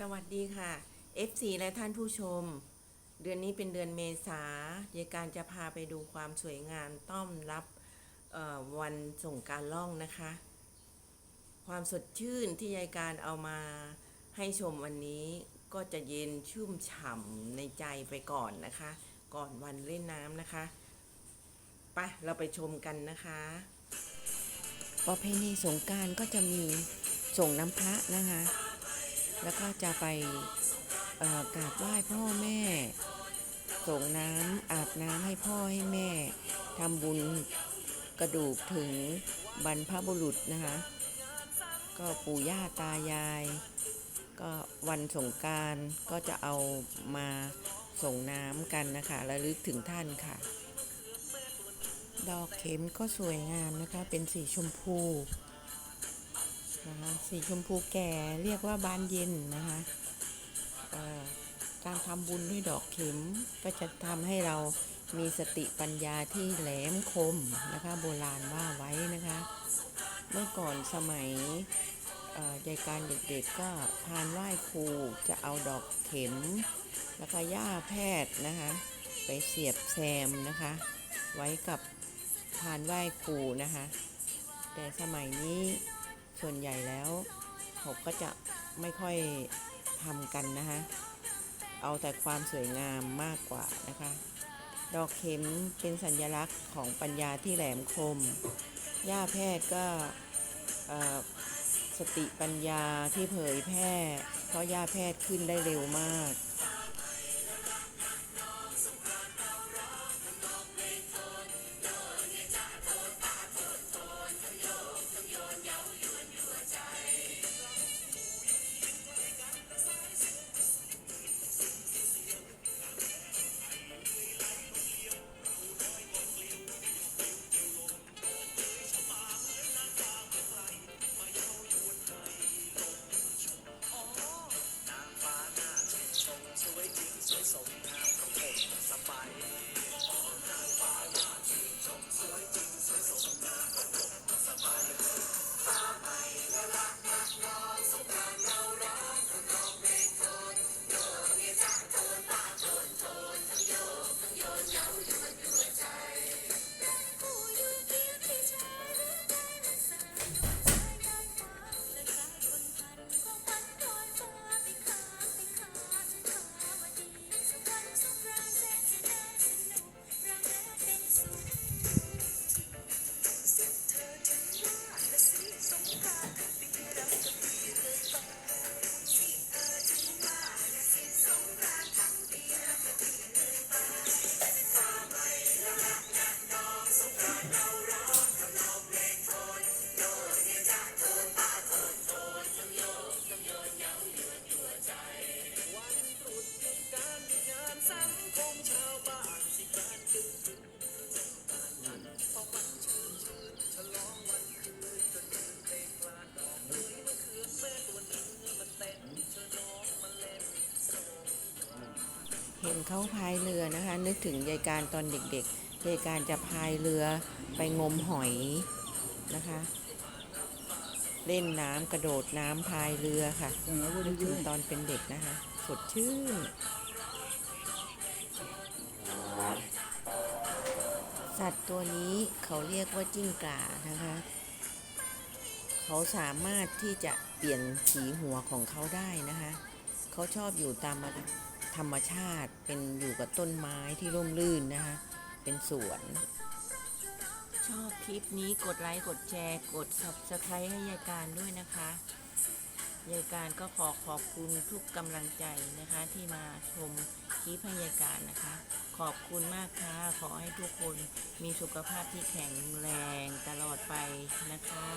สวัสดีค่ะ FC และท่านผู้ชม เดือนนี้เป็นเดือนเมษายายการจะพาไปดูความสวยงามต้อนรับวันส่งการล่องนะคะ ความสดชื่นที่ยายการเอามาให้ชมวันนี้ก็จะเย็นชุ่มฉ่ำในใจไปก่อนนะคะ ก่อนวันเล่นน้ำนะคะไปเราไปชมกันนะคะ ประเพณีสงการก็จะมีส่งน้ำพระนะคะ แล้วก็จะไปกราบไหว้พ่อแม่ ส่งน้ำอาบน้ำให้พ่อให้แม่ทำบุญกระดูกถึงบรรพบุรุษนะคะ ก็ปู่ย่าตายาย ก็วันสงการก็จะเอามาส่งน้ำกันนะคะระลึกถึงท่านค่ะ ดอกเข็มก็สวยงามนะคะ เป็นสีชมพู นะคะสีชมพูแก่เรียกว่าบานเย็นนะคะการทำบุญด้วยดอกเข็มก็จะทำให้เรามีสติปัญญาที่แหลมคมนะคะโบราณว่าไว้นะคะ เมื่อก่อนสมัยเอ่อยายการเด็กๆก็พานไหว้ครูจะเอาดอกเข็ม แล้วก็ย่าแพทย์นะคะ ไปเสียบแซมนะคะ ไว้กับพานไหว้ครูนะคะ แต่สมัยนี้ ส่วนใหญ่แล้วเขาก็จะไม่ค่อยทำกันนะคะ เอาแต่ความสวยงามมากกว่านะคะ ดอกเข็มเป็นสัญลักษณ์ของปัญญาที่แหลมคม ย่าแพทย์ก็สติปัญญาที่เผยแพร่ เพราะย่าแพทย์ขึ้นได้เร็วมาก ห็นเขาพายเรือนะคะ นึกถึงยายการตอนเด็กๆยายการจะพายเรือไปงมหอยนะคะ เล่นน้ำกระโดดน้ำพายเรือค่ะนึกถึงตอนเป็นเด็กนะคะ สดชื่นสัตว์ตัวนี้เขาเรียกว่าจิ้งก่านะคะ เขาสามารถที่จะเปลี่ยนสีหัวของเขาได้นะคะ เขาชอบอยู่ตาม ธรรมชาติเป็นอยู่กับต้นไม้ที่ร่มรื่นนะคะ เป็นสวน ชอบคลิปนี้กดไลค์ กดแชร์ กด subscribe ให้ยายการด้วยนะคะยายการก็ขอขอบคุณทุกกำลังใจนะคะ ที่มาชมคลิปให้ยายการนะคะ ขอบคุณมากค่ะ ขอให้ทุกคนมีสุขภาพที่แข็งแรงตลอดไปนะคะ